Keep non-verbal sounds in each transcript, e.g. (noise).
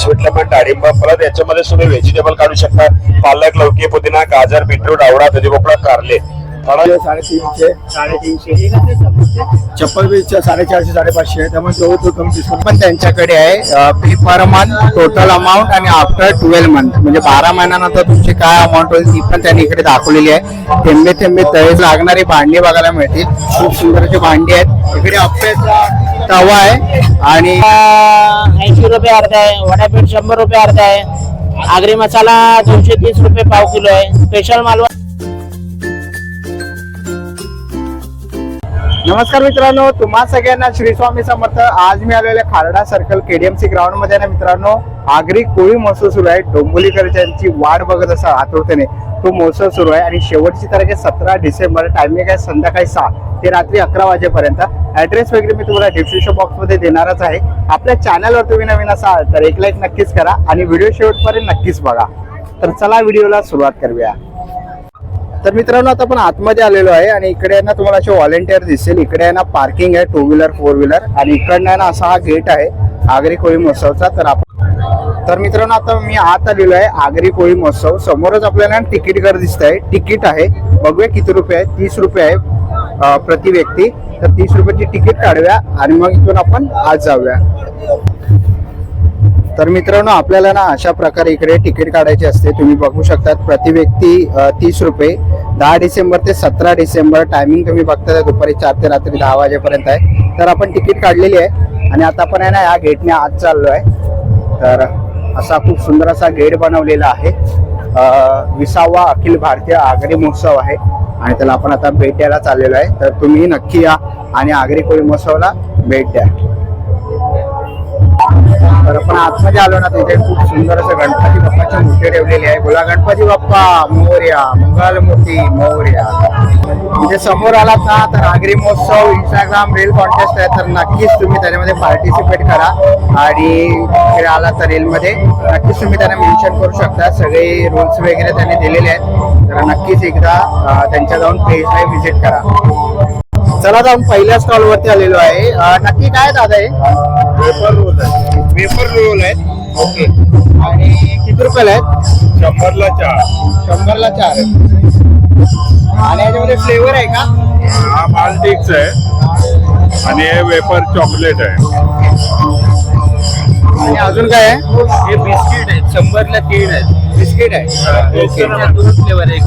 Sweet पण डाळिंब परत याच्यामध्ये तुम्ही व्हेजिटेबल काढू शकता. पालक लौकी पुदिना गाजर बीटरूट आवळा भोपळा कारले. थोडा साडेतीनशे. साडेतीनशे. चप्पल बी साडेचारशे साडेपाचशे. त्यामुळे जवळ तो कमी डिस्काउंट पण त्यांच्याकडे आहे. Pay per month total amount आणि आफ्टर ट्वेल्व मंथ म्हणजे बारा महिन्यानंतर तुमची काय अमाऊंट होईल ती पण त्यांनी इकडे दाखवलेली आहे. थेंबे थेंबे तळे लागणारी भांडी बघायला मिळतील. खूप सुंदर अशी भांडी आहेत. इकडे अप्प्याचा तवा आहे. आणि ऐंशी रुपये अर्धा आहे. वडापीठ शंभर रुपये अर्धा आहे. आगरी मसाला दोनशे तीस रुपये पाव किलो आहे. स्पेशल मालवा नमस्कार मित्रांनो तुम्हा सगळ्यांना श्री स्वामी समर्थ. आज मी आलेले खारडा सर्कल केडीएमसी ग्राउंडमध्ये ना मित्रांनो आगरी कोळी महोत्सव सुरू आहे. डोंबिवलीकरच्यांची वाट बघत असा आतुरतेने तो महोत्सव सुरू आहे. आणि शेवटची तारीख आहे सतरा डिसेंबर. टायमिंग आहे संध्याकाळी सहा ते रात्री अकरा वाजेपर्यंत. ऍड्रेस वगैरे मी तुम्हाला डिस्क्रिप्शन बॉक्समध्ये देणारच आहे. आपल्या चॅनलवर तुम्ही नवीन असाल तर एक लाईक नक्कीच करा. आणि व्हिडिओ शेवटपर्यंत नक्कीच बघा. तर चला व्हिडिओला सुरुवात करूया. तर मित्रांनो आता आपण आतमध्ये आलेलो आहे आणि इकडे ना तुम्हाला असे व्हॉलेंटियर दिसेल. इकडे आहे ना पार्किंग आहे टू व्हीलर फोर व्हीलर आणि इकडनं ना असा हा गेट आहे आगरी कोळी महोत्सवचा. तर आपण तर मित्रांनो आता मी आत आलेलो आहे आगरी कोळी महोत्सव. समोरच आपल्याला तिकीट घर दिसत आहे तिकीट आहे. बघूया किती रुपये आहे. तीस रुपये आहे प्रति व्यक्ती. तर तीस रुपयाची तिकीट काढूया आणि मग इथून आपण आत जाऊया. तर मित्रांनो आपल्याला ना अशा प्रकारे इकडे तिकीट काढायचे असते. तुम्ही बघू शकतात प्रति व्यक्ती तीस रुपये. दहा डिसेंबर ते सतरा डिसेंबर टायमिंग तुम्ही बघता दुपारी चार ते रात्री दहा वाजेपर्यंत आहे. तर आपण तिकीट काढलेली आहे. आणि आता आपण आहे ना या गेटने आत चाललो आहे तर असा खूप सुंदर असा गेट बनवलेला आहे. विसावा अखिल भारतीय आगरी महोत्सव आहे. आणि त्याला आपण आता भेट द्यायला चाललेलो आहे. तर तुम्ही नक्की या आणि आगरी कोळी महोत्सवाला भेट द्या. तर पण आतमध्ये आलो ना तिथे खूप सुंदर असं गणपती बाप्पाची मूर्ती ठेवलेली आहे. बोला गणपती बाप्पा मोर्या मंगल मूर्ती मोर्या. म्हणजे समोर आलात ना तर आगरी महोत्सव इंस्टाग्राम रील कॉन्टेस्ट आहे तर नक्कीच तुम्ही त्याच्यामध्ये पार्टिसिपेट करा. आणि इकडे आलात तर रेलमध्ये नक्कीच तुम्ही त्यांना मेन्शन करू शकता. सगळे रूल्स वगैरे त्यांनी दिलेले आहेत. तर नक्कीच एकदा त्यांच्या जाऊन पेजला व्हिजिट करा. चला जाऊन पहिल्या स्टॉल वरती आलेलो आहे. नक्की काय दादा आहे पेपर रोल आहे. वेफर रोल आहेत. ओके. आणि किती रुपयाला आहेत? शंभरला चार. शंभरला चार. आहेत आणि याच्यामध्ये फ्लेवर आहे का? हा मालटिक्स आहे. आणि हे वेपर चॉकलेट आहे. आणि अजून काय आहे? हे बिस्किट आहेत. शंभरला तीन आहेत. बिस्किट आहे. ओके. दोन फ्लेवर एक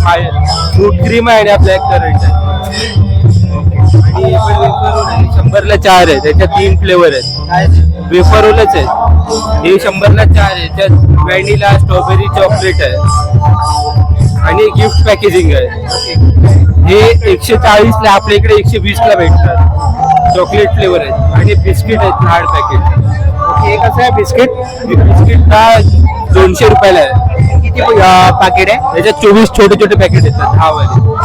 फ्रूट क्रीम आहे. आणि हा ब्लॅक करंट आहे आणि हे आहे. शंभरला चार आहे. त्याच्यात तीन फ्लेवर आहेत. वेफरोलच आहे हे शंभरला चार आहे. त्यात व्हॅनिला स्ट्रॉबेरी चॉकलेट आहे. आणि गिफ्ट पॅकेजिंग आहे. हे एकशे चाळीसला आपल्या इकडे एकशे वीसला भेटतात. चॉकलेट फ्लेवर आहेत. आणि बिस्किट आहेत हार्ड पॅकेट हे कसं आहे बिस्किट बिस्किट हा दोनशे रुपयाला आहे. किती पाकिट आहे? त्याच्यात चोवीस छोटे छोटे पॅकेट येतात. हा वाले.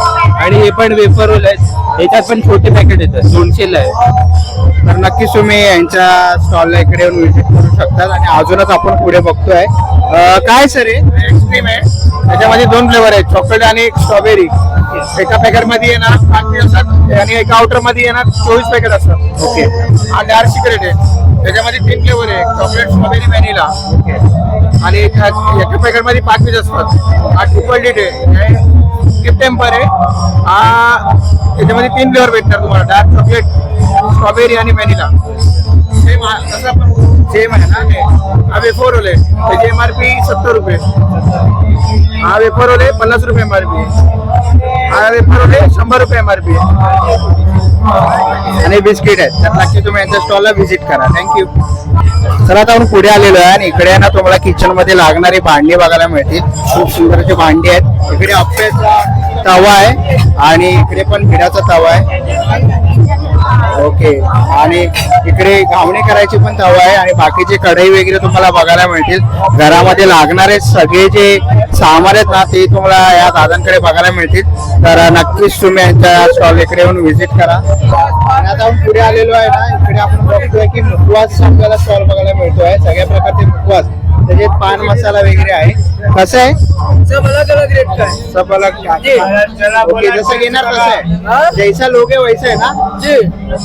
आणि हे पण वेफर रोल आहेत. याच्यात पण छोटे पॅकेट येतात. दोनशेला आहे. तर नक्कीच तुम्ही यांच्या स्टॉलला इकडे येऊन व्हिजिट करू शकतात आणि अजूनच आपण पुढे बघतोय. काय सर आहे आईस्क्रीम आहे. त्याच्यामध्ये दोन फ्लेवर आहेत. चॉकलेट आणि एक स्ट्रॉबेरी एका पॅकेटमध्ये येणार पाच असतात आणि एका आउटरमध्ये येणार चोवीस पॅकेट असतात. ओके. हा डार्क सिक्रेट आहे. त्याच्यामध्ये तीन फ्लेवर आहे. चॉकलेट स्ट्रॉबेरी व्हॅनिला आणि एका एका पॅकेटमध्ये पाच पीस असतात. हा ट्रिपल डीट आहे. गिफ्ट टेम्पर आहे. हा त्याच्यामध्ये तीन फ्लेवर भेटणार तुम्हाला. डार्क चॉकलेट स्ट्रॉबेरी आणि व्हॅनिला सेम पण सेम आहे ना? ते हा वेफोर ओले त्याची एम आर पी सत्तर रुपये. हा वेफोर ओले पन्नास रुपये एम आर पी हा वेफोर ओले आहे शंभर रुपये एम आर पी आणि बिस्किट आहेत. तर नक्की तुम्ही यांच्या स्टॉलला व्हिजिट करा. थँक्यू चला आता आपण पुढे आलेलो आहे आणि इकडे ना तुम्हाला किचनमध्ये लागणारी भांडी बघायला मिळतील. खूप सुंदर अशी भांडी आहेत. इकडे अप्प्याचा तवा आहे आणि इकडे पण भिडाचा तवा आहे. ओके. आणि इकडे घावणे करायची पण तवा आहे आणि बाकीचे कढई वगैरे तुम्हाला बघायला मिळतील. घरामध्ये लागणारे सगळे जे सामान आहेत ना ते तुम्हाला या दादांकडे बघायला मिळतील. तर नक्कीच तुम्ही यांच्या स्टॉल इकडे येऊन व्हिजिट करा. आणि आता आपण पुढे आलेलो आहे ना इकडे आपण बघतोय की मुखवास आपल्याला स्टॉल बघायला मिळतोय. सगळ्या प्रकारचे मुखवास. त्याच्यात पान मसाला वगैरे आहे कसं आहे? सब अलग अलग रेट का है सब अलग ओके जसं घेणार तसं आहे. जैसा लोक आहे वैसा आहे ना? जी.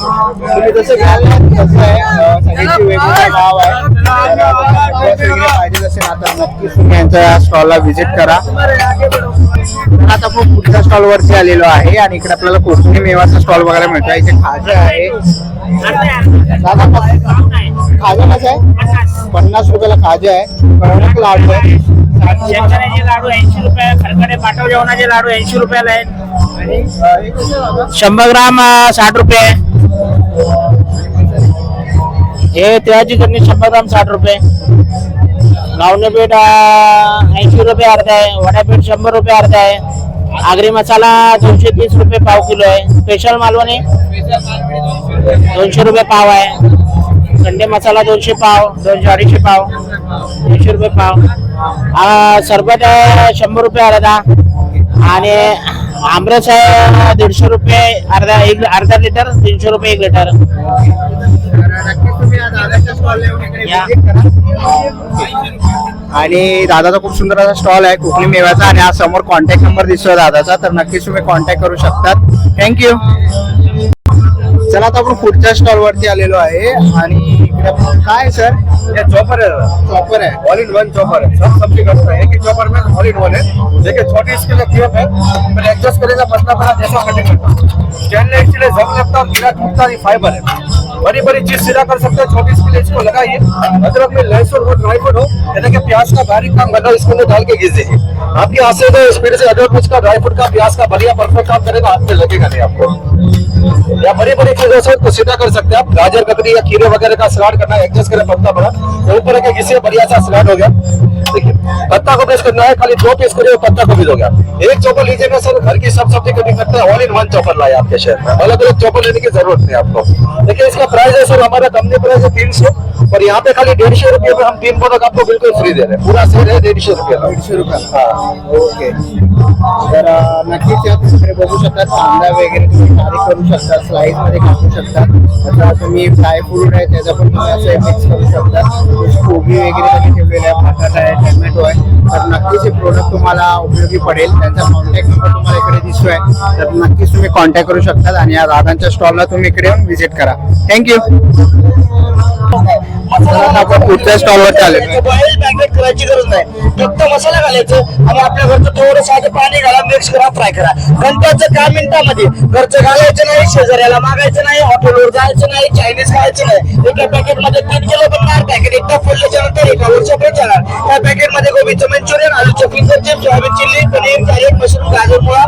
तुम्ही जसं घ्याल तसं आहे. सगळ्याची वेगवेगळा वगैरे तर नक्कीच तुम्ही यांच्या स्टॉलला व्हिजिट करा आता आपण पुढच्या स्टॉल वरती आलेलो आहे आणि इकडे आपल्याला कोकणी मेवाचा स्टॉल बघायला मिळतो. इथे खाजा आहे. दादा खाजा कसा आहे? पन्नास रुपयाला खाजा आहे. कडक लाडू आहे. शेंगदाण्याचे लाडू ऐंशी रुपये खरखडे पाठव जेवणाचे लाडू ऐंशी रुपयाला आहेत? शंभर ग्राम साठ रुपये. हे त्याची चटणी शंभर ग्राम साठ रुपये. गावणे पीठ ऐंशी रुपये अर्धा आहे. वडापीठ शंभर रुपये अर्धा आहे. आगरी मसाला दोनशे तीस रुपये पाव किलो आहे. स्पेशल मालवणी दोनशे रुपये पाव आहे. कंडे मसाला दोनशे पाव दोनशे अडीचशे पाव दोनशे रुपये पाव. सरबत आहे शंभर रुपये अर्धा. आणि आमरस आहे दीडशे रुपये अर्धा एक अर्धा लिटर तीनशे रुपये एक लिटर. आणि दादाचा खूप सुंदर असा स्टॉल आहे कोकणी मेव्याचा आणि आज समोर कॉन्टॅक्ट नंबर दिसतोय दादाचा तर नक्कीच तुम्ही कॉन्टॅक्ट करू शकतात. थँक्यू चला आता आपण पुढच्या स्टॉल वरती आलेलो आहे. आणि इकडे आपण- काय सर ये चॉपर है चॉपर आहे. ऑल इन वन चॉपर है सब सब्ज़ी करता है एक ही चॉपर में ऑल इन वन है देखिए छोटी इसके लिए क्यूब है एडजस्ट करेगा पतला जैसा कटिंग करता स्टेनलेस स्टील है जंग लगता है गिरा टूटता नहीं फाइबर है। बड़ी बड़ी चीज़ सीधा कर सकते हैं छोटी इसके लिए इसको लगाइए। अदरक में लहसुन हो ड्राई फ्रूट हो यानी कि प्याज का बारीक काम बना इसके अंदर डाल के घिस दीजिए आपके हाथ से तो स्पीड से अदरक मिर्च का ड्राई फ्रूट का प्याज का बढ़िया परफेक्ट काम करेगा हाथ में लगेगा नहीं आपको। या बड़ी बड़ी चीज़ों से तो सीधा कर सकते हैं आप। गाजर ककड़ी या खीरे वगैरह का सलाद करना है एडजस्ट करें पत्ता बड़ा। तो ऊपर के किसी बढ़िया सा सलाद हो गया। देखिए पत्ता को पेश करना है खाली दो पीस करिए पत्ता को भी दोगे आप एक चॉपर लीजिएगा सर घर की सब सब्ज़ी कटिंग करते हैं ऑल इन वन चॉपर लाए आपके शहर में। अलग अलग चॉपर लेने की ज़रूरत नहीं आपको। देखिए इसका प्राइस है सर हमारा कंपनी प्राइस है तीन सौ और यहाँ पे खाली डेढ़ सौ रुपये में हम तीन प्रोडक्ट आपको बिल्कुल फ्री दे रहे हैं। पूरा सेल है डेढ़ सौ रुपये दीडशे रुपये। हाँ। ओके। तर नक्कीच या तुम्ही बघू शकता कांदा वगैरे तुम्ही करू शकता स्लाइस मध्ये कापू शकता आता तुम्ही फ्राय फ्रूट आहे त्याचा पण तुम्ही असं मिक्स करू शकता. कोबी वगैरे तुम्ही ठेवलेले आहे बटाटा आहे टोमॅटो आहे. तर नक्कीच हे प्रोडक्ट तुम्हाला उपयोगी पडेल. त्यांचा कॉन्टॅक्ट नंबर तुम्हाला इकडे दिसतोय. तर नक्कीच तुम्ही कॉन्टॅक्ट करू शकता आणि या दादांच्या स्टॉलला तुम्ही इकडे येऊन व्हिजिट करा. थँक्यू आपण पुढच्या स्टॉलवरती आले बॉईल पॅकेट करायची गरज नाही. फक्त मसाला घालायचं आणि आपल्या घरचं थोडं साधं पाणी घाला मिक्स करा फ्राय करा. घंट्याचं काय मिनिटामध्ये. घरचं घालायचं नाही शेजाऱ्याला मागायचं नाही हॉटेलवर जायचं नाही चायनीज खायचं नाही. एका पॅकेटमध्ये तीन किलो बनणार पॅकेट एकदा फोडल्याच्या नंतर एका वर्षापर्यंत जाणार त्या पॅकेटमध्ये गोबीचं manchurian आलूचं finger chips soybean chilli paneer carrot mushroom गाजर मुळा.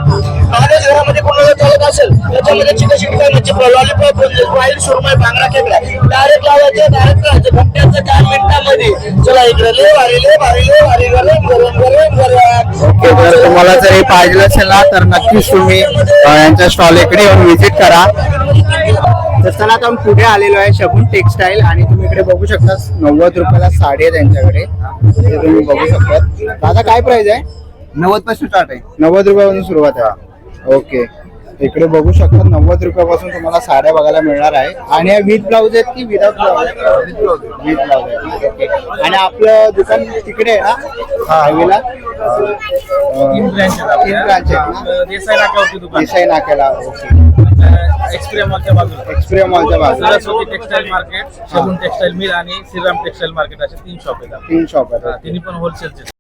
महाराज घरामध्ये कोणाला चालत असेल त्याच्यामध्ये चिकन शिककाय म्हणजे लॉलीपॉप वाईल सुरमय बांगडा खेकडा डायरेक्ट लावायचं डायरेक्ट राहायचं घंट्याचं चार मिनिटांमध्ये. चला इकडे ले वारी ले वारी ले वारी गरम गरम गरम गरम. जर तुम्हाला जर हे पाहिजे असेल ना तर नक्कीच तुम्ही यांच्या स्टॉल इकडे येऊन व्हिजिट करा. तर चला आता आपण पुढे आलेलो आहे शगुन टेक्सटाईल आणि तुम्ही इकडे बघू शकता नव्वद रुपयाला साडी आहे त्यांच्याकडे. ते तुम्ही बघू शकता. दादा काय प्राइस आहे? नव्वदपासून स्टार्ट आहे. नव्वद रुपयापासून सुरुवात आहे. ओके. इकडे बघू शकता नव्वद रुपयापासून तुम्हाला साड्या बघायला मिळणार आहे. आणि विथ ब्लाऊज आहेत की विदाउट ब्लाऊज विथ ब्लाऊज. आणि आपलं दुकान तिकडे आहे ना? हायवेला? तीन ब्रांच आहेत देसाई नाक्याला ओके एक्सप्रिया मॉलच्या बाजूला. एक्सप्रिया मॉलच्या बाजूला. Saraswati textile market Shagun textile mill आणि श्रीराम टेक्सटाईल मार्केट असे तीन शॉप आहेत. तीन शॉप आहेत तिन्ही पण होलसेलचे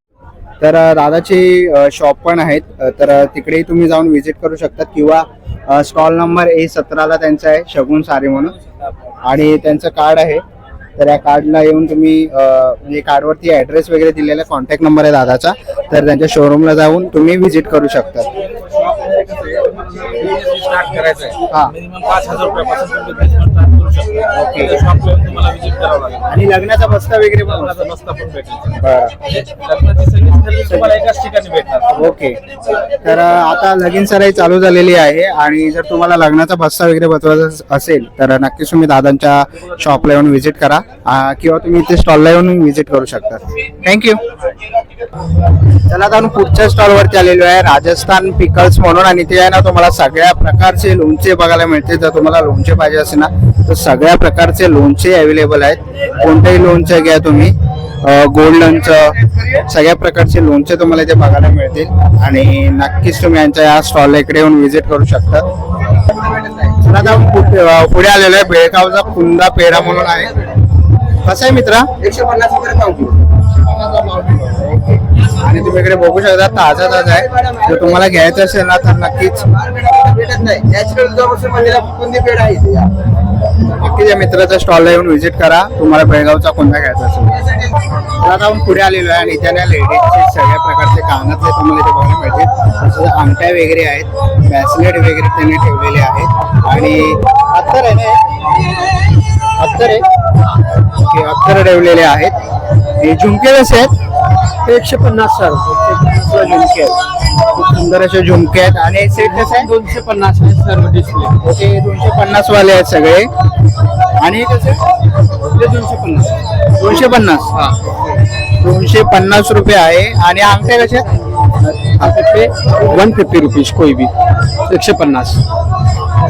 तर दादाचे दादाची शॉप पण आहेत. तर तिकडेही तुम्ही जाऊन व्हिजिट करू शकता किंवा स्टॉल नंबर ए सतराला त्यांचा आहे शगुन सारे म्हणून. आणि त्यांचं कार्ड आहे. तर या कार्डला येऊन तुम्ही म्हणजे कार्डवरती ऍड्रेस वगैरे दिलेला आहे. कॉन्टॅक्ट नंबर आहे दादाचा. तर त्यांच्या शोरूमला जाऊन तुम्ही व्हिजिट करू शकता. हां करू शकता. ओके. येऊन तुम्हाला विजिट करावं लागेल. आणि लग्नाचा बस्ता वगैरे पण लग्नाचा बस्ता पण भेटेल. बरं. म्हणजे लग्नाची खरेदी तुम्हाला एकाच ठिकाणी भेटणार. ओके. तर आता लगीन सराई चालू झालेली आहे आणि जर तुम्हाला लग्नाचा बस्ता वगैरे बसवायचा असेल तर नक्कीच तुम्ही दादांच्या शॉपला येऊन व्हिजिट करा किंवा तुम्ही इथे स्टॉलला येऊन व्हिजिट करू शकता. थँक्यू चला आता आपण पुढच्या स्टॉल वरती आलेलो आहे. राजस्थान पिकल्स म्हणून आणि ते आहे ना तुम्हाला सगळ्या प्रकारचे लोणचे बघायला मिळते जर तुम्हाला लोणचे पाहिजे असेल ना तर सगळ्या प्रकारचे लोणचे अवेलेबल आहेत. कोणतेही लोणचं घ्या तुम्ही. गोल्ड लोणचं सगळ्या प्रकारचे लोणचे तुम्हाला इथे बघायला मिळतील. आणि नक्कीच तुम्ही यांच्या या स्टॉलला इकडे येऊन व्हिजिट करू शकता. पुढे आलेलो आहे. बेळगावचा कुंदा पेढा म्हणून आहे. कसा आहे मित्रा? एकशे पन्नास रुपये आणि तुम्ही इकडे बघू शकता ताजा ताजा आहे. जर तुम्हाला घ्यायचं असेल ना तर नक्कीच. इथे. नक्कीच या मित्राच्या स्टॉलला येऊन व्हिजिट करा. तुम्हाला बेळगावचा कोणता घ्यायचा असेल. तर आता आपण पुढे आलेलो आहे आणि त्याने लेडीजचे सगळ्या प्रकारचे कानातले तुम्हाला इथे बघायला मिळतील. तसंच अंगठ्या वगैरे आहेत बॅसलेट वगैरे त्यांनी ठेवलेले आहेत. आणि अत्तर आहे ना? अत्तर आहे? ओके अत्तर ठेवलेले आहेत. हे झुमके कसे आहेत? एकशे पन्नास सर एकशे पन्नासला झुमके आहेत. सुंदर असे झुमके आहेत. आणि सेट कसे आहे? दोनशे पन्नास आहे सर्व डिस्प्ले ओके दोनशे पन्नास वाले आहेत सगळे. आणि कसे दोनशे पन्नास. दोनशे पन्नास? हा. दोनशे पन्नास रुपये आहे. आणि अंगठे कसे अंगठे वन फिफ्टी रुपीज कोई बी एकशे पन्नास.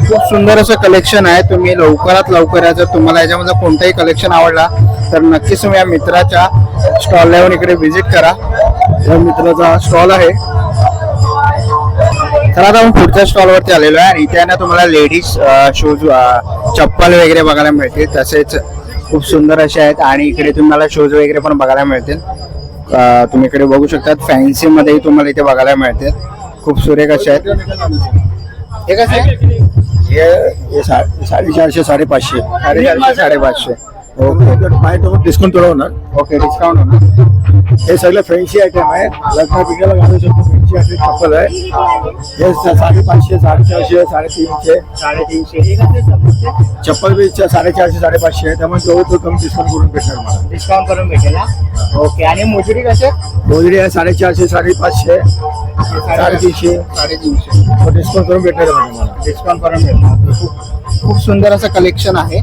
खूप सुंदर असं कलेक्शन आहे. तुम्ही लवकरात लवकर या. जर तुम्हाला याच्यामध्ये कोणताही कलेक्शन आवडला तर नक्कीच तुम्ही या मित्राच्या स्टॉलला येऊन इकडे व्हिजिट करा. या मित्राचा स्टॉल आहे. तर आता आपण पुढच्या स्टॉलवरती आलेलो आहे. आणि इथे आहे ना तुम्हाला लेडीज शूज चप्पल वगैरे बघायला मिळतील. तसेच खूप सुंदर असे आहेत. आणि इकडे तुम्हाला शूज वगैरे पण बघायला मिळतील. तुम्ही इकडे बघू शकता फॅन्सी मध्येही तुम्हाला इथे बघायला मिळतील. खूप सुरेख असे आहेत. हे कसे हे साडेचारशे साडेपाचशे. साडेचारशे साडेपाचशे. ओके. डिस्काउंट थोडं होणार. ओके डिस्काउंट होणार. हे सगळं फॅन्सी आयटम आहे लग्न पिकाला घालू शकतो. फॅन्सी आयटम चप्पल आहे. हे. साडेपाचशे साडेचारशे साडेतीनशे. साडेतीनशे. चप्पल बी चा- साडेचारशे साडेपाचशे आहे त्यामुळे तेवढं तो कमी डिस्काउंट करून भेटणार मला. डिस्काउंट करून भेटेल ओके. आणि मोजरी कसे मोजरी आहे साडेचारशे साडेपाचशे साडेतीनशे. साडेतीनशे. डिस्काउंट करून भेटणार मला. डिस्काउंट करून भेटणार. खूप सुंदर असं कलेक्शन आहे.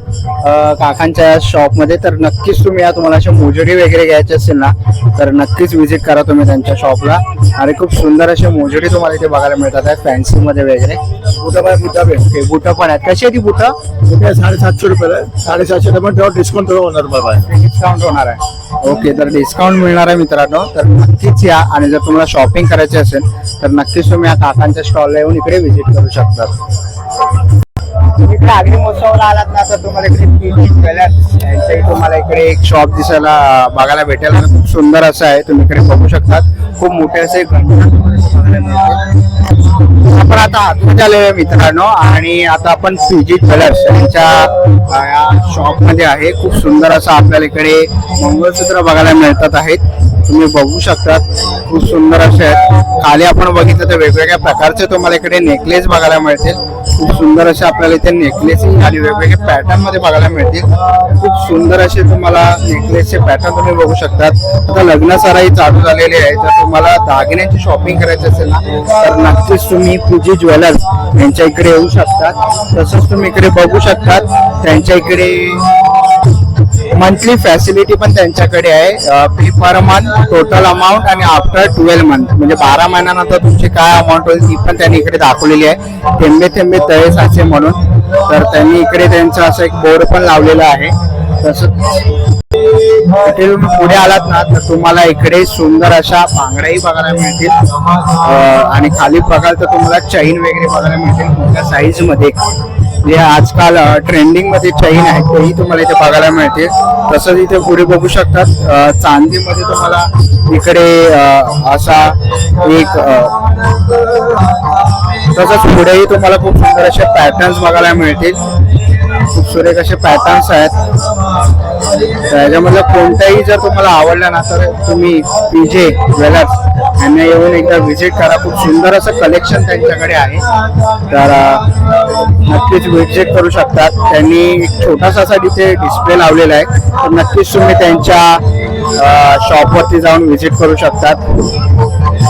काकांच्या शॉपमध्ये तर नक्कीच तुम्ही या तुम्हाला अशा मोजडी वगैरे घ्यायची असेल ना तर नक्कीच विजिट करा तुम्ही त्यांच्या शॉपला आणि खूप सुंदर असे मोजडी तुम्हाला इथे बघायला मिळतात फॅन्सी मध्ये वगैरे. बुटा बाय बुटा ओके बुटं पण आहेत. कशी आहे ती बुटं? बुटा साडेसातशे रुपयाला आहे साडेसातशे त्यामुळे तेव्हा डिस्काउंट होणार मला डिस्काउंट होणार आहे. ओके तर डिस्काउंट मिळणार आहे मित्रांनो. तर नक्कीच या. आणि जर तुम्हाला शॉपिंग करायची असेल तर नक्कीच तुम्ही या काकांच्या स्टॉलला येऊन इकडे व्हिजिट करू शकता. तुम्ही इकडे महोत्सवाला आलात ना तर तुम्हाला इकडे तुम्हाला इकडे एक शॉप दिसायला बघायला भेटेल खूप सुंदर असं आहे तुम्ही इकडे बघू शकतात. खूप मोठे असे आपण आता आतमध्ये आलेलो मित्रांनो आणि आता आपण पीजी ज्वेलर्स यांच्या शॉपमध्ये आहे. खूप सुंदर असं आपल्याला इकडे मंगळसूत्र बघायला मिळतात आहेत. तुम्ही बघू शकतात खूप सुंदर असे आहेत. खाली आपण बघितलं तर वेगवेगळ्या प्रकारचे तुम्हाला इकडे नेकलेस बघायला मिळतील. खूप सुंदर असे आपल्याला इथे नेकलेस आणि वेगवेगळ्या पॅटर्नमध्ये बघायला मिळतील. खूप सुंदर असे तुम्हाला नेकलेसचे पॅटर्न तुम्ही बघू शकतात. आता लग्न सराई चालू झालेली आहे. तर तुम्हाला दागिन्यांची शॉपिंग करायची असेल ना तर नक्कीच तुम्ही पूजी ज्वेलर्स यांच्या इकडे येऊ शकतात. तसंच तुम्ही इकडे बघू शकतात. त्यांच्या इकडे मंथली फॅसिलिटी पण त्यांच्याकडे आहे. Pay per month total amount आणि आफ्टर ट्वेल्व मंथ म्हणजे बारा महिन्यानंतर तुमची काय अमाऊंट होईल ती पण त्यांनी इकडे दाखवलेली आहे. थेंबे थेंबे तळे साचे म्हणून. तर त्यांनी इकडे त्यांचं असं एक बोर्ड पण लावलेलं आहे. तसं इथे तुम्ही पुढे आलात ना तर तुम्हाला इकडे सुंदर अशा बांगड्याही बघायला मिळतील. आणि खाली बघाल तर तुम्हाला चैन वगैरे बघायला मिळतील मोठ्या साईजमध्ये. जे आजकाल ट्रेंडिंगमध्ये चैन आहेत तेही तुम्हाला इथे बघायला मिळतील. तसंच इथे पुढे बघू शकतात. चांदीमध्ये तुम्हाला इकडे असा एक तसंच पुढेही तुम्हाला खूप सुंदर असे पॅटर्न्स बघायला मिळतील. खूप सुरेख असे पॅटर्न्स आहेत. त्याच्यामधलं कोणताही जर तुम्हाला आवडला ना तर तुम्ही पीजे ज्वेलर्स त्यांना येऊन एकदा व्हिजिट करा. खूप सुंदर असं कलेक्शन त्यांच्याकडे आहे. तर नक्कीच व्हिजिट करू शकतात. त्यांनी एक छोटासा असा तिथे डिस्प्ले लावलेला आहे. तर नक्कीच तुम्ही त्यांच्या शॉपवरती जाऊन व्हिजिट करू शकतात.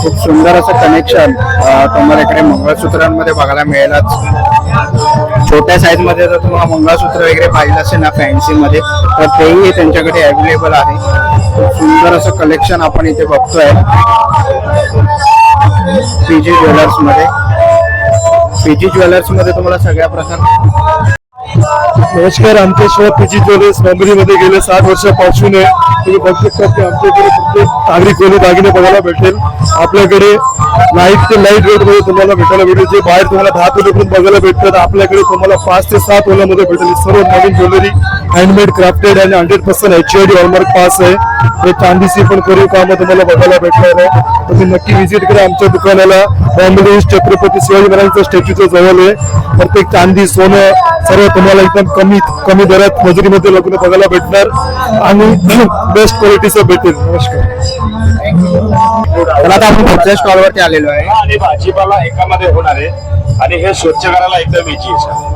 खूप सुंदर असं कनेक्शन तुम्हाला इकडे मंगळसूत्रांमध्ये बघायला मिळेलच. छोट्या साईजमध्ये जर तुम्हाला मंगळसूत्र वगैरे पाहिजे असेल ना फॅन्सी मध्ये तर तेही त्यांच्याकडे अवेलेबल आहे. खूप सुंदर असं कलेक्शन आपण इथे बघतोय. पीजी ज्वेलर्समध्ये. पीजी ज्वेलर्समध्ये तुम्हाला सगळ्या प्रकार नमस्कार आमच्या शिवाय पीजी ज्वेलर्स मेमरीमध्ये गेले सात वर्षापासून आहे. तुम्ही बघू शकता की आमच्याकडे प्रत्येक आगरी दागिने बघायला भेटेल. आपल्याकडे लाइट ते लाइट रेटमध्ये तुम्हाला भेटायला भेटेल. जे बाहेर तुम्हाला दहा तोल्यापर्यंत बघायला भेटतात आपल्याकडे तुम्हाला पाच ते सात तोल्यामध्ये भेटेल. सर्व नवीन ज्वेलरी हँडमेड क्राफ्टेड आणि hundred percent H I D hallmark pass आहे. हे चांदीची पण करीव काम तुम्हाला बघायला भेटणार आहे. तुम्ही नक्की व्हिजिट करा आमच्या दुकानाला. बॉम्बे छत्रपती शिवाजी महाराजांच्या स्टॅच्यूच्या जवळ आहे. प्रत्येक चांदी सोनं सर्व तुम्हाला एकदम कमी कमी दरात मजुरीमध्ये लग्न बघायला भेटणार आणि (clears throat) बेस्ट क्वालिटीचं भेटेल. नमस्कार. तर आता आपण पुढच्या आलेलो आहे. आणि भाजीपाला एकामध्ये होणार आहे. आणि हे स्वच्छ करायला एकदम इजी आहे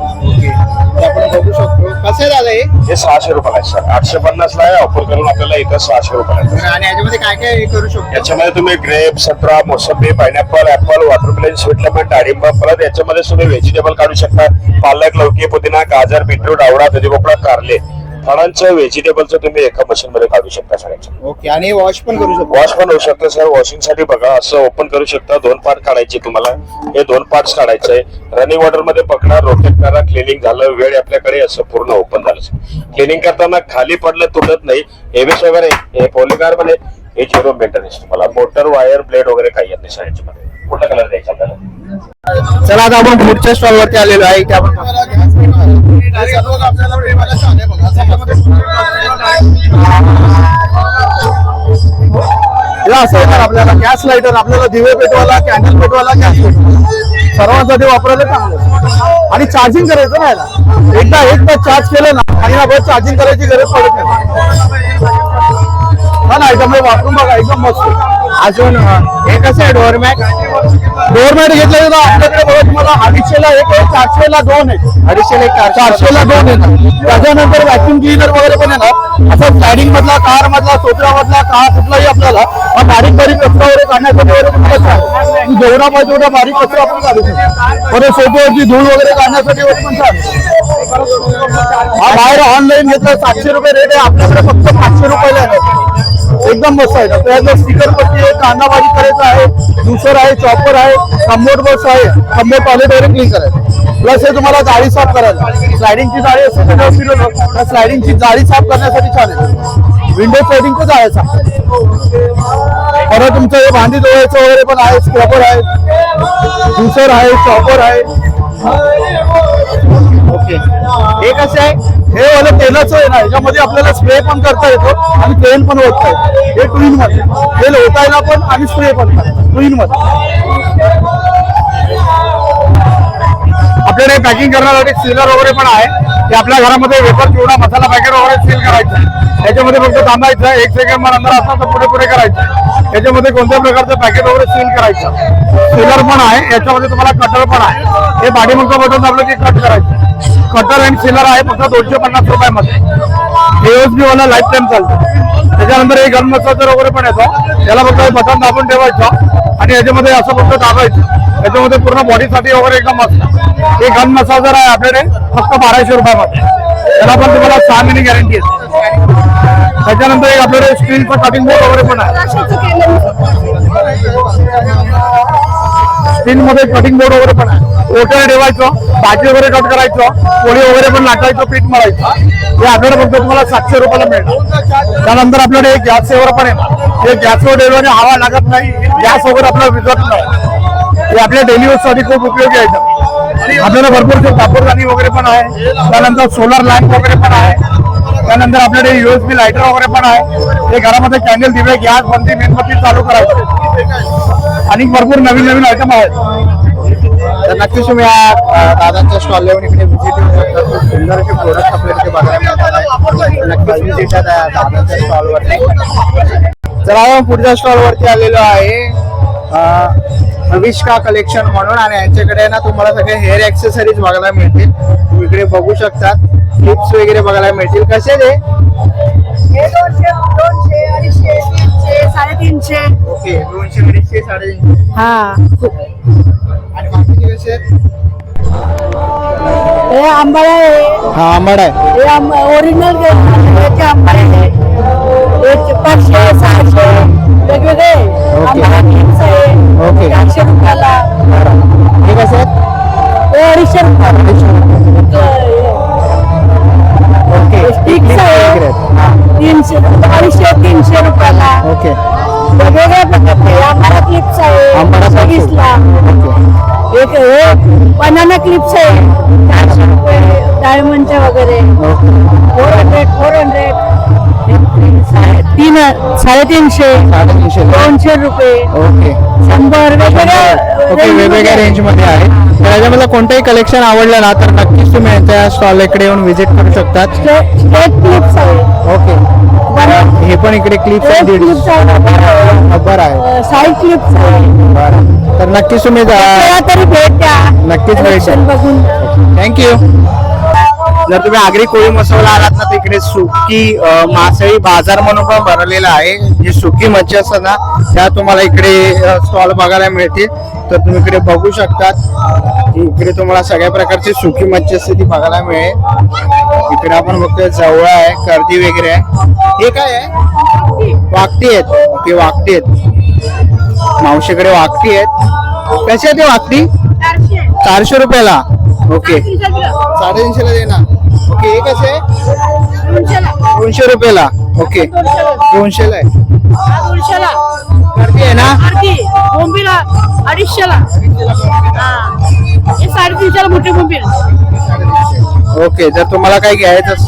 आपण बघू शकतो कसं दादा हे सहाशे रुपयाला आहे सर. आठशे पन्नास ला आहे ऑफर करून आपल्याला इथं सहाशे रुपयाला आहे. आणि याच्यामध्ये काय काय हे करू शकतो? याच्यामध्ये तुम्ही ग्रेप संत्रा मोसंबी pineapple apple watermelon sweet lemon डाळिंब परत याच्यामध्ये तुम्ही व्हेजिटेबल काढू शकता. पालक लौकी पुदिना गाजर बीटरूट आवळा दुधीभोपळा कारले. फळांचं व्हेजिटेबलचं तुम्ही एका मशीन मध्ये काढू शकता सर याच्यात ओके आणि वॉश पण करू शकतो. वॉश पण होऊ शकतं सर वॉशिंगसाठी बघा असं ओपन करू शकता. दोन पार्ट काढायचे तुम्हाला. हे दोन पार्ट काढायचे. रनिंग वॉटरमध्ये पकडा रोटेट करा क्लिनिंग झालं वेळ आपल्याकडे असं पूर्ण ओपन झालं क्लिनिंग करताना खाली पडलं तुटत नाही. एव्हीस वगैरे हे पॉलिकारमध्ये हे झिरो मेंटेनन्स तुम्हाला. मोटर वायर ब्लेड वगैरे काही येत नाही सर याच्यामध्ये. कुठला कलर चला आता आपण पुढच्या स्टॉल वरती आलेलो आहे. इथे आपण हे असं आपल्याला गॅस लाईटर आपल्याला दिवे पेटवायला कॅन्डल पेटवायला गॅस पेटवायला सर्वांसाठी वापरायला चांगलं आणि चार्जिंग करायचं ना याला एकदा एक चार्ज केलं ना आणि ना चार्जिंग करायची गरज पडत नाही. हा ना याच्यामुळे वापरून बघा एकदम मस्त. अजून हे कसं आहे डोअरमॅट डोअरमॅट घेतलं तर आपल्याकडे बघा तुम्हाला अडीचशे ला एक आहे चारशे ला दोन आहे. अडीचशे ला चारशे ला दोन आहे. त्याच्यानंतर व्हॅक्युम क्लिनर वगैरे पण आहे ना असं स्लायडिंग मधला कार मधला सोत्रा मधला कार कुठलाही आपल्याला बारीक बारीक कचरा वगैरे काढण्यासाठी वगैरे तुम्हाला. जेवढा पाहिजे तेवढा बारीक कचरा आपण काढू शकतो. परत सोफ्यावरची धूळ वगैरे काढण्यासाठी वगैरे पण हा बाहेर ऑनलाईन घेतला सातशे रुपये रेट आहे. आपल्याकडे फक्त पाचशे रुपयाला आहे. एकदम मस्त आहे. आपल्याला स्टिकर पट्टी आहे कांदा करायचं करायचा आहे. ज्युसर आहे चॉपर आहे कंबोट बस आहे. कम्बोर्ड पाले वगैरे क्लीन करायचं. प्लस हे तुम्हाला जाळी साफ करायला. स्लायडिंगची जाळी असते त्याच्यावर फिरवलं तर स्लायडिंगची जाळी साफ करण्यासाठी छान आहे. विंडो स्लायडिंगचं आहे परत तुमचं हे भांडी धुवायचं वगैरे पण आहे स्क्रबर आहे. ज्युसर आहे चॉपर आहे. हे कसं आहे? हे वाला तेलाचं आहे ना याच्यामध्ये आपल्याला स्प्रे पण करता येतो आणि पेन पण होत आहे हे ट्विनमध्ये. तेल होतायला पण आणि स्प्रे पण ट्विनमध्ये. आपल्याकडे पॅकिंग करण्यासाठी सीलर वगैरे पण आहे. ते आपल्या घरामध्ये वेपर चिवडा मसाला पॅकेट वगैरे सील करायचं. त्याच्यामध्ये फक्त थांबायचं एक सेकंड मला अंदर असला तर पुढे पुढे करायचं. त्याच्यामध्ये कोणत्या प्रकारचं पॅकेट वगैरे सील करायचं. सीलर पण आहे याच्यामध्ये तुम्हाला कटर पण आहे. हे पाठीमागचं बटन दाबलं की कट करायचं. कटर अँड सीलर आहे फक्त दोनशे पन्नास रुपयामध्ये. एओसबी वाला लाईफ टाइम चालतं. त्याच्यानंतर हे गन मसाजर वगैरे पण येतो. त्याला फक्त बटन दाबून ठेवायचं. आणि याच्यामध्ये असं फक्त दाबायचं. याच्यामध्ये पूर्ण बॉडीसाठी वगैरे एकदम मस्त. एक गन मसाजर आहे आपल्याकडे फक्त बाराशे रुपयामध्ये. त्याला पण तुम्हाला सहा महिने गॅरंटी आहे. त्याच्यानंतर एक आपल्याकडे स्क्रीनचं कटिंग बोर्ड वगैरे पण आहे. स्क्रीन मध्ये कटिंग बोर्ड वगैरे पण आहे. ओटर ठेवायचं भाजी वगैरे कट करायचं पोळी वगैरे पण लाटायचं पीठ मळायचं. हे आपल्याला फक्त तुम्हाला सातशे रुपयाला मिळणार. त्यानंतर आपल्याकडे एक गॅस सेवर पण आहे. हे गॅसवर डेलिव्हरी हवा लागत नाही गॅस वगैरे आपल्याला विजत नाही. हे आपल्या डेली यूज खूप उपयोगी आहे. आपल्याला भरपूर कापूरदानी वगैरे पण आहे. त्यानंतर सोलर लॅम्प वगैरे पण आहे. त्यानंतर आपल्याकडे युएसबी लायटर वगैरे पण आहे. हे घरामध्ये कॅन्डल दिवे गॅस बंदी मेणबत्ती चालू करायचे. आणि भरपूर नवीन नवीन आयटम आहेत. तर नक्कीच तुम्ही या दादांच्या स्टॉल येऊन इकडे व्हिजिट देऊ शकता. खूप सुंदर असे प्रोडक्ट आपल्याला इथे बघायला मिळतात. नक्कीच व्हिजिट द्या दादांच्या स्टॉलवरती तर आपण पुढच्या स्टॉलवरती आलेलो आहे. अविष्का कलेक्शन म्हणून आणि यांच्याकडे ना तुम्हाला सगळे हेअर ऍक्सेसरीज बघायला मिळतील. तुम्ही इकडे बघू शकता क्लिप्स वगैरे बघायला मिळतील. कसे ते साडेतीनशे. ओके दोनशे अडीचशे साडेतीनशे. हा. आणि बाकीचे कसे हे आंबाळा आहे. हा आंबाड आहे. हे आंब ओरिजिनल आंबाळे आहे. पाचशे सहाशे. वेगवेगळे ओके. चारशे रुपयाला हे कसं आहे? अडीचशे रुपये स्टिक्स तीनशे अडीचशे तीनशे रुपयाला. ओके. वेगवेगळ्या प्रकारचे. आंबारा क्लिप्स आहे. वीसला हो. रुपये डायमंडच्या वगैरे. फोर हंड्रेड फोर हंड्रेड तीन साडेतीनशे साडेतीनशे. दोनशे रुपये. ओके. शंभर वेगवेगळ्या ओके वेगवेगळ्या रेंजमध्ये आहे. तर याच्यामधलं कोणतंही कलेक्शन आवडलं ना तर नक्कीच तुम्ही त्या स्टॉल इकडे येऊन व्हिजिट करू शकतात. स्टेट क्लिप्स आहे. ओके. बरं. हे पण इकडे आहे क्लिप्स आहे रबर आहे. साईड क्लिप्स आहे. बरं. तर नक्कीच तुम्ही जा. तेव्हा तरी भेट द्या. नक्कीच भेट द्या. बघून. थँक्यू जर तुम्ही आगरी कोळी मसोला आलात ना तर इकडे सुकी मासळी बाजार म्हणून पण भरलेला आहे. जी सुकी मच्छी असतात ना त्या तुम्हाला इकडे स्टॉल बघायला मिळतील. तर तुम्ही इकडे बघू शकतात इकडे तुम्हाला सगळ्या प्रकारची सुकी मच्छी असते ती बघायला मिळेल. इकडे आपण बघतोय जवळ आहे कर्दी वगैरे आहे. हे काय आहे? वाकटी आहेत. ओके वाकटी आहेत. मावशीकडे वाकटी आहेत. कशी आहे ते वाकटी? चारशे. रुपयाला. ओके. साडेतीनशेला देणार. ओके हे कसे? दोनशे रुपयाला. ओके. दोनशेला आहे. गर्दी आहे ना? बोंबीला अडीचशेला. हे. साडेतीनशेला मोठे बोंबील ओके जर तुम्हाला काही घ्यायचं अस-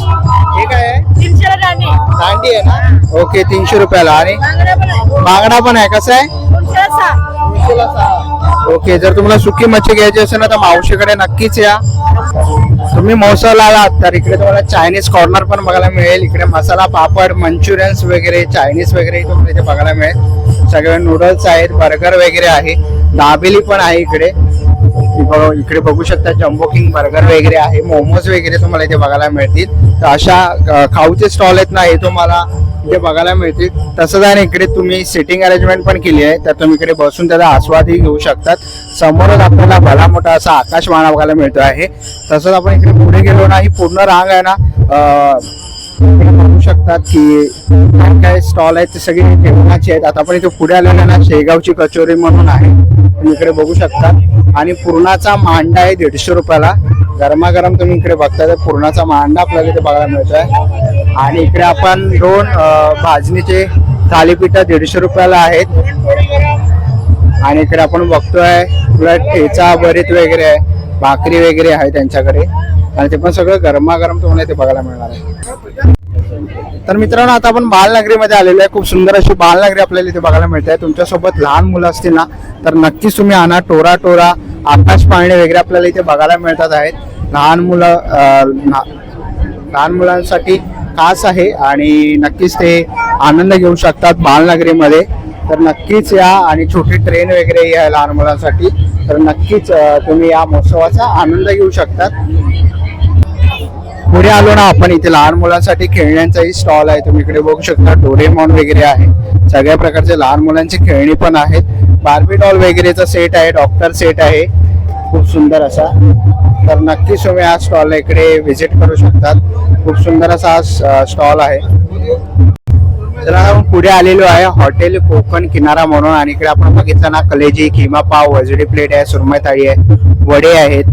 हे काय आहे? तीनशेला दांडी आहे ना? ओके तीनशे रुपयाला. आणि बांगडा पण आहे. बांगडा पण आहे. कसं आहे? दोनशेला सहा. ओके जर तुम्हाला सुकी मच्छी घ्यायची असेल ना तर मावशीकडे नक्कीच या. तुम्ही मौसाला आलात तर इकडे तुम्हाला चायनीज कॉर्नर पण बघायला मिळेल. इकडे मसाला पापड मंचुरियन्स वगैरे चायनीज वगैरे तुम्हाला इथे बघायला मिळेल. सगळे नूडल्स आहेत बर्गर वगैरे आहे. दाबेली पण आहे इकडे. तिकडं इकडे बघू शकता जम्बो किंग बर्गर वगैरे आहे मोमोज वगैरे तुम्हाला इथे बघायला मिळतील. तर अशा खाऊचे स्टॉल आहेत ना हे तुम्हाला इथे बघायला मिळतील. तसंच आणि इकडे तुम्ही सिटिंग अरेंजमेंट पण केली आहे तर तुम्ही इकडे बसून त्याचा आस्वादही घेऊ शकतात. समोरच आपल्याला भला मोठा असा आकाशवाणा बघायला मिळतो आहे. तसंच आपण इकडे पुढे गेलो ना ही पूर्ण रांग आहे ना बघू शकतात की काय काय स्टॉल आहेत ते सगळे जेवणाचे आहेत. आता आपण इथे पुढे आलेलो ना शेगावची कचोरी म्हणून आहे. तुम्ही इकडे बघू शकता. आणि पूर्णाचा मांडा आहे दीडशे रुपयाला. गरमागरम तुम्ही इकडे बघता तर पूर्णाचा मांडा आपल्याला इथे बघायला मिळतोय. आणि इकडे आपण दोन भाजणीचे थालीपीठं दीडशे रुपयाला आहेत. आणि इकडे आपण बघतोय तुला ठेचा भरीत वगैरे आहे. भाकरी वगैरे आहे त्यांच्याकडे. आणि ते पण सगळं गरमागरम तुम्हाला इथे बघायला मिळणार आहे. तर मित्रांनो आता आपण बालनगरीमध्ये आलेलो आहे. खूप सुंदर अशी बालनगरी आपल्याला इथे बघायला मिळते आहे. तुमच्यासोबत लहान मुलं असतील ना तर नक्कीच तुम्ही आणा. टोरा टोरा आकाश पाळणे वगैरे आपल्याला इथे बघायला मिळतात आहेत. लहान मुलं लहान मुलांसाठी खास आहे आणि नक्कीच ते आनंद घेऊ शकतात बालनगरीमध्ये. तर नक्कीच या आणि छोटी ट्रेन वगैरे या लहान मुलांसाठी. तर नक्कीच तुम्ही या महोत्सवाचा आनंद घेऊ शकतात. पुढे आलो ना आपण इथे लहान मुलांसाठी खेळण्यांचाही स्टॉल आहे. तुम्ही इकडे बघू शकता डोरेमॉन वगैरे आहे. सगळ्या प्रकारचे लहान मुलांची खेळणी पण आहेत. बार्बी डॉल वगैरेचा सेट आहे डॉक्टर सेट आहे. खूप सुंदर असा. तर नक्कीच तुम्ही हा स्टॉल इकडे व्हिजिट करू शकतात. खूप सुंदर असा हा स्टॉल आहे. तर आपण पुढे आलेलो आहे हॉटेल कोकण किनारा म्हणून. आणि इकडे आपण बघितलं ना कलेजी किमा पाव वजडी प्लेट आहे सुरमय थाळी आहे वडे आहेत.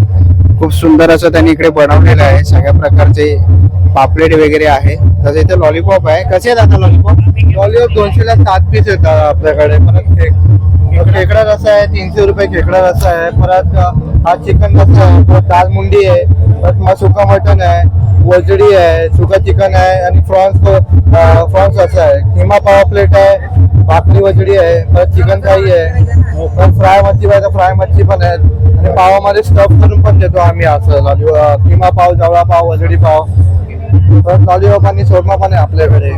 खूप सुंदर असं त्यांनी इकडे बनवलेलं आहे. सगळ्या प्रकारचे पापलेट वगैरे आहे. तसं इथे लॉलीपॉप आहे. कसे आहेत आता लॉलीपॉप लॉलीपॉप दोनशेला सात पीस येतात आपल्याकडे. परत खेकडा रसा आहे तीनशे रुपये खेकडा रसा आहे. परत हा चिकन रसा आहे. परत दाल मुंडी आहे. परत मग सुका मटन आहे. वजडी आहे. सुका चिकन आहे. आणि फ्रॉन्स फ्रॉन्स असा आहे. किमा पाव प्लेट आहे. भाकरी वजडी आहे. परत चिकन फ्राई आहे. परत फ्राय मच्छी पाहिजे फ्राय मच्छी पण आहे आणि पावामध्ये स्टफ करून पण देतो आम्ही असं. लॉली किमा पाव जवळा पाव वजडी पाव. परत लॉलीपॉप आणि सोरमा पण आहे आपल्याकडे.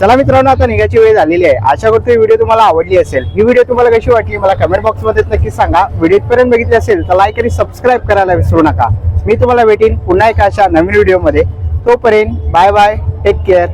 चला मित्रांनो आता निघायची वेळ झालेली आहे. आशा करतो व्हिडिओ तुम्हाला आवडली असेल. ही व्हिडिओ तुम्हाला कशी वाटली मला कमेंट बॉक्समध्ये नक्की सांगा. व्हिडिओ पर्यंत बघितली असेल तर लाईक आणि सबस्क्राईब करायला विसरू नका. मी तुम्हाला भेटेन पुन्हा एका अशा नवीन व्हिडिओमध्ये. तोपर्यंत बाय बाय टेक केअर